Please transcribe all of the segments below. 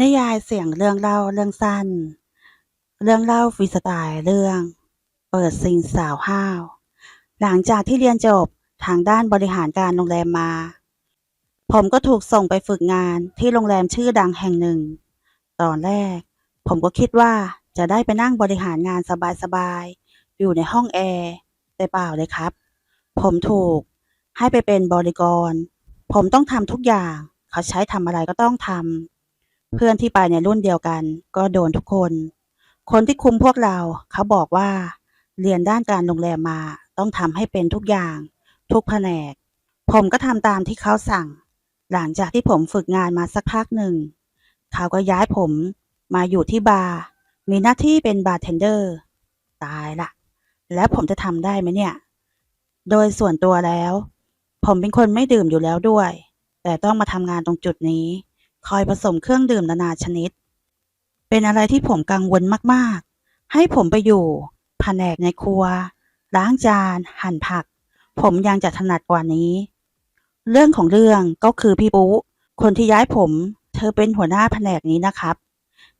นิยายเสียงเรื่องเล่าเรื่องสั้น เรื่องเล่าฟรีสไตล์เรื่อง เปิดซิงสาวห้าว หลังจากที่เรียนจบทางด้านบริหารการโรงแรมมา ผมก็ถูกส่งไปฝึกงานที่โรงแรมชื่อดังแห่งหนึ่ง ตอนแรก ผมก็คิดว่าจะได้ไปนั่งบริหารงานสบายๆ อยู่ในห้องแอร์แต่เปล่าเลยครับ ผมถูกให้ไปเป็นบริกร ผมต้องทำทุกอย่าง เขาใช้ทำอะไรก็ต้องทำ เพื่อนที่ไปในรุ่นเดียวกัน ก็โดนทุกคน คนที่คุมพวกเราเขาบอกว่า เรียนด้านการโรงแรมมาต้องทำให้เป็นทุกอย่าง ทุกแผนก ผมก็ทำตามที่เขาสั่ง หลังจากที่ผมฝึกงานมาสักพักหนึ่ง เขาก็ย้ายผมมาอยู่ที่บาร์มีหน้าที่เป็นบาร์เทนเดอร์ ตายละแล้วผมจะทำได้ไหมเนี่ย โดยส่วนตัวแล้ว ผมเป็นคนไม่ดื่มอยู่แล้วด้วย แต่ต้องมาทำงานตรงจุดนี้ คอยผสมเครื่องดื่มนานาชนิด เป็นอะไรที่ผมกังวลมากๆ ให้ผมไปอยู่แผนกในครัว ล้างจาน หั่นผัก ผมยังจะถนัดกว่านี้ เรื่องของเรื่องก็คือพี่ปุ๊คนที่ย้ายผม เธอเป็นหัวหน้าแผนกนี้นะครับ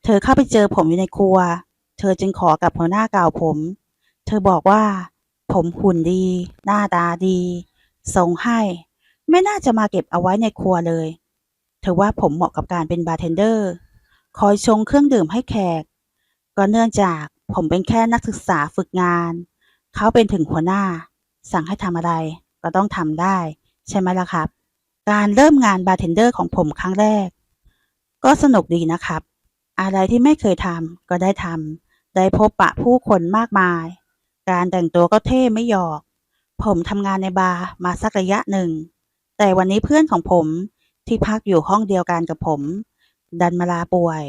เธอเข้าไปเจอผมอยู่ในครัว เธอจึงขอกับหัวหน้าเก่าผม เธอบอกว่า ผมหุ่นดี หน้าตาดีส่งให้ ไม่น่าจะมาเก็บเอาไว้ในครัวเลย เธอว่าผมเหมาะกับการเป็นบาร์เทนเดอร์ คอยชงเครื่องดื่มให้แขก ก็เนื่องจากผมเป็นแค่นักศึกษาฝึกงาน เขาเป็นถึงหัวหน้า สั่งให้ทำอะไรก็ต้องทำได้ ใช่ไหมล่ะครับ การเริ่มงานบาร์เทนเดอร์ของผมครั้งแรก ก็สนุกดีนะครับ อะไรที่ไม่เคยทำก็ได้ทำได้พบปะผู้คนมากมาย การแต่งตัวก็เท่ไม่หยอก ผมทำงานในบาร์มาสักระยะหนึ่ง แต่วันนี้เพื่อนของผม ที่พักอยู่ห้องเดียวกันกับผม ดันมาลาป่วย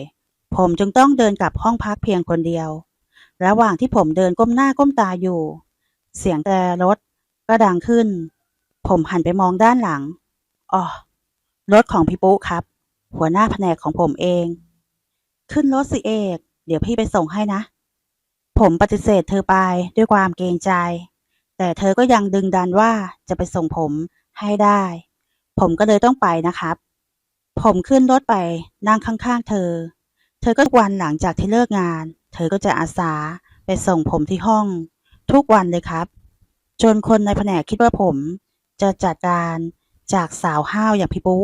ผมจึงต้องเดินกลับห้องพักเพียงคนเดียว ระหว่างที่ผมเดินก้มหน้าก้มตาอยู่ เสียงแต่รถก็ดังขึ้น ผมหันไปมองด้านหลังอ๋อรถของพี่ปุ๊ครับ หัวหน้าแผนกของผมเอง ขึ้นรถสิเอก เดี๋ยวพี่ไปส่งให้นะ ผมปฏิเสธเธอไปด้วยความเกรงใจ แต่เธอก็ยังดึงดันว่าจะไปส่งผมให้ได้ ผมก็เลยต้องไปนะครับ ผมขึ้นรถไปนั่งข้างๆ เธอ เธอก็วันหลังจากที่เลิกงาน เธอก็จะอาสาไปส่งผมที่ห้อง ทุกวันเลยครับ จนคนในแผนกคิดว่าผม จะจัดการจากสาวห้าวอย่างพี่ปุ๊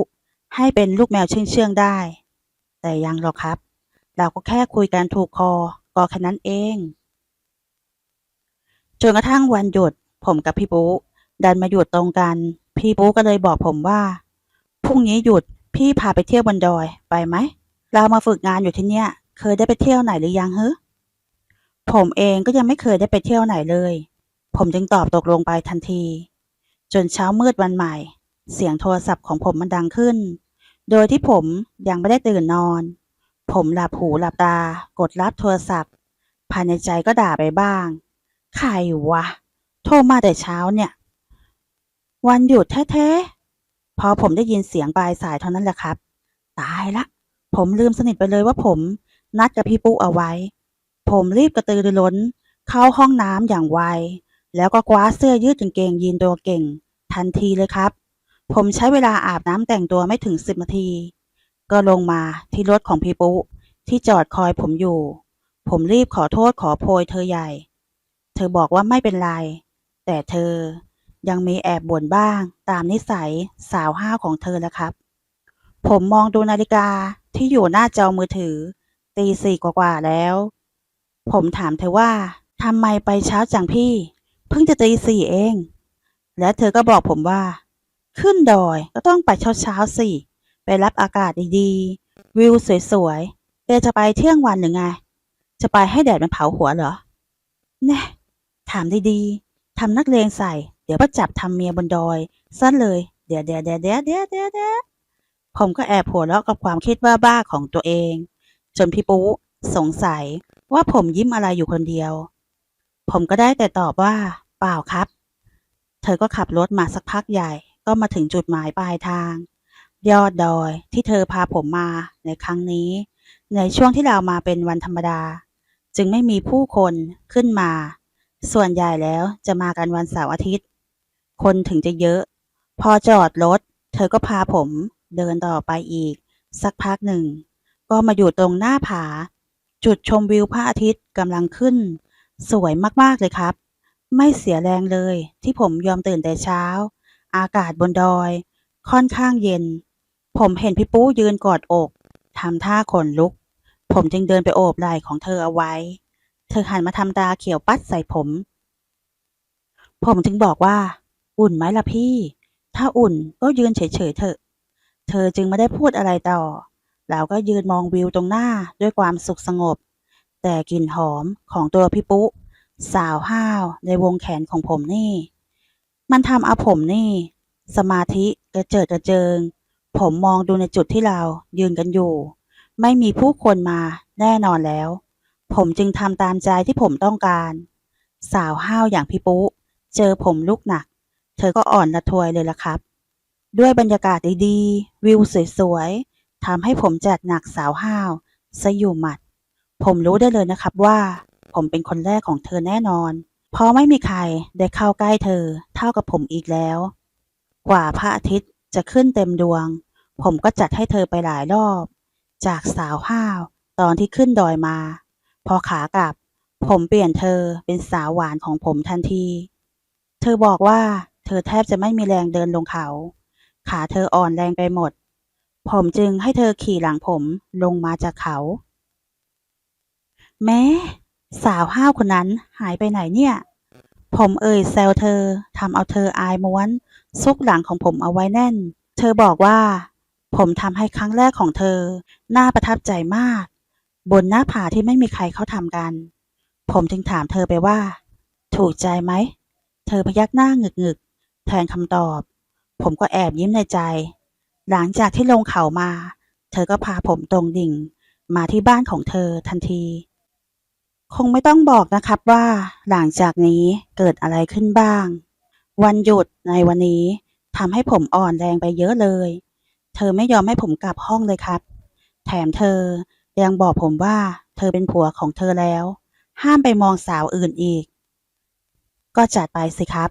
ให้เป็นลูกแมวเชื่องๆได้ แต่ยังหรอกครับ เราก็แค่คุยกันถูกคอก็แค่นั้นเองจนกระทั่งวันหยุดผมกับพี่ปุ๊ดันมาหยุดตรงกัน พี่ปุ๊ก็เลยบอกผมว่าพรุ่งนี้หยุดพี่พาไปเที่ยวบนดอยไปไหม เรามาฝึกงานอยู่ที่เนี่ย เคยได้ไปเที่ยวไหนหรือยังเฮ้ผมเองก็ยังไม่เคยได้ไปเที่ยวไหนเลย ผมจึงตอบตกลงไปทันที จนเช้ามืดวันใหม่ เสียงโทรศัพท์ของผมมันดังขึ้น โดยที่ผมยังไม่ได้ตื่นนอน ผมหลับหูหลับตา กดรับโทรศัพท์ภายในใจก็ด่าไปบ้าง ใครวะ โทรมาแต่เช้าเนี่ย วันหยุดแท้ๆ พอผมได้ยินเสียงปลายสายเท่านั้นแหละครับ ตายละ ผมลืมสนิทไปเลยว่าผมนัดกับพี่ปุ๊เอาไว้ ผมรีบกระตือรือร้น เข้าห้องน้ำอย่างไว แล้วก็คว้าเสื้อยืดกางเกงยีนตัวเก่ง ทันทีเลยครับ ผมใช้เวลาอาบน้ำแต่งตัวไม่ถึงสิบนาที ก็ลงมาที่รถของพี่ปุ๊ที่จอดคอยผมอยู่ ผมรีบขอโทษขอโพยเธอใหญ่ เธอบอกว่าไม่เป็นไร แต่เธอ ยังมีแอบบ่นบ้าง ตามนิสัยสาวห้าวของเธอแล้วครับ ผมมองดูนาฬิกาที่อยู่หน้าจอมือถือ ตีสี่กว่าๆแล้ว ผมถามเธอว่าทำไมไปเช้าจังพี่ เพิ่งจะตีสี่เอง และเธอก็บอกผมว่า ขึ้นดอยก็ต้องไปเช้าๆสิไปรับอากาศดีๆ วิวสวยๆแกจะไปเที่ยงวันหรือไง จะไปให้แดดมันเผาหัวเหรอ แน่ ถามดีๆทำนักเลงใส่ ดี๋ยวก็จับทำเมียบนดอยสั้นเลย เดี๋ยวเดี๋ยวเดี๋ยวเดี๋ยวเดี๋ยวเดี๋ยวเดี๋ยวผมก็แอบหัวเราะกับความคิดว่าบ้าของตัวเอง จนพี่ปุ๊สงสัยว่าผมยิ้มอะไรอยู่คนเดียว ผมก็ได้แต่ตอบว่า เปล่าครับ เธอก็ขับรถมาสักพักใหญ่ ก็มาถึงจุดหมายปลายทาง ยอดดอยที่เธอพาผมมาในครั้งนี้ ในช่วงที่เรามาเป็นวันธรรมดา จึงไม่มีผู้คนขึ้นมา ส่วนใหญ่แล้วจะมากันวันเสาร์อาทิตย์ คนถึงจะเยอะ พอจอดรถ เธอก็พาผมเดินต่อไปอีก สักพักหนึ่ง ก็มาอยู่ตรงหน้าผา จุดชมวิวพระอาทิตย์กำลังขึ้น สวยมากๆเลยครับ ไม่เสียแรงเลยที่ผมยอมตื่นแต่เช้า อากาศบนดอย ค่อนข้างเย็น ผมเห็นพี่ปู้ยืนกอดอกทำท่าขนลุก ผมจึงเดินไปโอบไหล่ของเธอเอาไว้ เธอหันมาทำตาเขียวปัดใส่ผม ผมจึงบอกว่า อุ่นไหมล่ะพี่ ถ้าอุ่นก็ยืนเฉยๆเถอะ เธอจึงไม่ได้พูดอะไรต่อเราก็ยืนมองวิวตรงหน้าด้วยความสุขสงบ แต่กลิ่นหอมของตัวพี่ปุ๊ สาวห้าวในวงแขนของผมนี่ มันทำเอาผมนี่ สมาธิกระเจิดกระเจิง ผมมองดูในจุดที่เรายืนกันอยู่ ไม่มีผู้คนมาแน่นอนแล้ว ผมจึงทำตามใจที่ผมต้องการ สาวห้าวอย่างพี่ปุ๊ เจอผมลุกหนัก เธอก็อ่อนละทวยเลยละครับ ด้วยบรรยากาศดีๆ วิวสวยๆทำให้ผมจัดหนักสาวห้าวซะอยู่หมัด ผมรู้ได้เลยนะครับว่า ผมเป็นคนแรกของเธอแน่นอน เพราะไม่มีใครได้เข้าใกล้เธอเท่ากับผมอีกแล้ว กว่าพระอาทิตย์จะขึ้นเต็มดวง ผมก็จัดให้เธอไปหลายรอบ จากสาวห้าวตอนที่ขึ้นดอยมา พอขากลับ ผมเปลี่ยนเธอเป็นสาวหวานของผมทันที เธอบอกว่า ธอแทบจะไม่มีแรงเดินลงเขา ขาเธออ่อนแรงไปหมด ผมจึงให้เธอขี่หลังผมลงมาจากเขา แม้สาวห้าวคนนั้นหายไปไหนเนี่ย ผมเอ่ยแซวเธอทำเอาเธออายม้วน ซุกหลังของผมเอาไว้แน่น เธอบอกว่า ผมทำให้ครั้งแรกของเธอ น่าประทับใจมาก บนหน้าผาที่ไม่มีใครเขาทำกัน ผมจึงถามเธอไปว่า ถูกใจไหม เธอพยักหน้าหงึกๆ ทนคำตอบ ผมก็แอบยิ้มในใจ หลังจากที่ลงเขามา เธอก็พาผมตรงดิ่ง มาที่บ้านของเธอทันที คงไม่ต้องบอกนะครับว่า หลังจากนี้เกิดอะไรขึ้นบ้าง วันหยุดในวันนี้ทำให้ผมอ่อนแรงไปเยอะเลย เธอไม่ยอมให้ผมกลับห้องเลยครับ แถมเธอยังบอกผมว่าเธอเป็นผัวของเธอแล้ว ห้ามไปมองสาวอื่นอีก ก็จัดไปสิครับ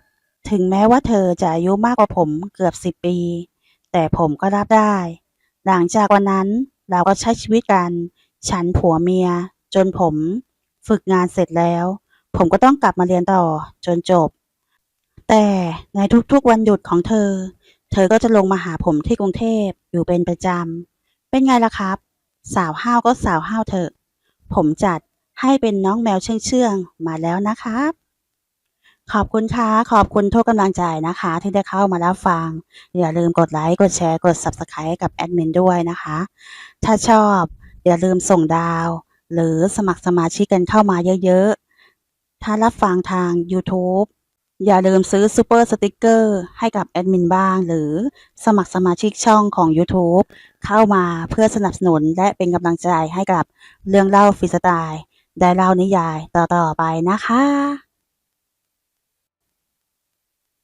ถึงแม้ว่าเธอจะอายุมากกว่าผมเกือบสิบปี แต่ผมก็รับได้ หลังจากวันนั้นเราก็ใช้ชีวิตกัน ฉันผัวเมีย จนผม ฝึกงานเสร็จแล้ว ผมก็ต้องกลับมาเรียนต่อจนจบ แต่ในทุกๆวันหยุดของเธอ เธอก็จะลงมาหาผมที่กรุงเทพอยู่เป็นประจำ เป็นไงล่ะครับ สาวห้าวก็สาวห้าวเถอะ ผมจัดให้เป็นน้องแมวเชื่องเชื่องๆมาแล้วนะครับ ขอบคุณค่ะ ขอบคุณทุกกำลังใจนะคะ ที่ได้เข้ามารับฟัง อย่าลืมกดไลค์ กดแชร์ กด Subscribe กับแอดมินด้วยนะคะ ถ้าชอบ อย่าลืมส่งดาว หรือสมัครสมาชิกกันเข้ามาเยอะๆ ถ้ารับฟังทาง YouTube อย่าลืมซื้อซูเปอร์สติกเกอร์ให้กับแอดมินบ้าง หรือสมัครสมาชิกช่องของ YouTube เข้ามาเพื่อสนับสนุนและเป็นกำลังใจให้กับเรื่องเล่าฟรีสไตล์ได้เล่านิยายต่อๆไปนะคะ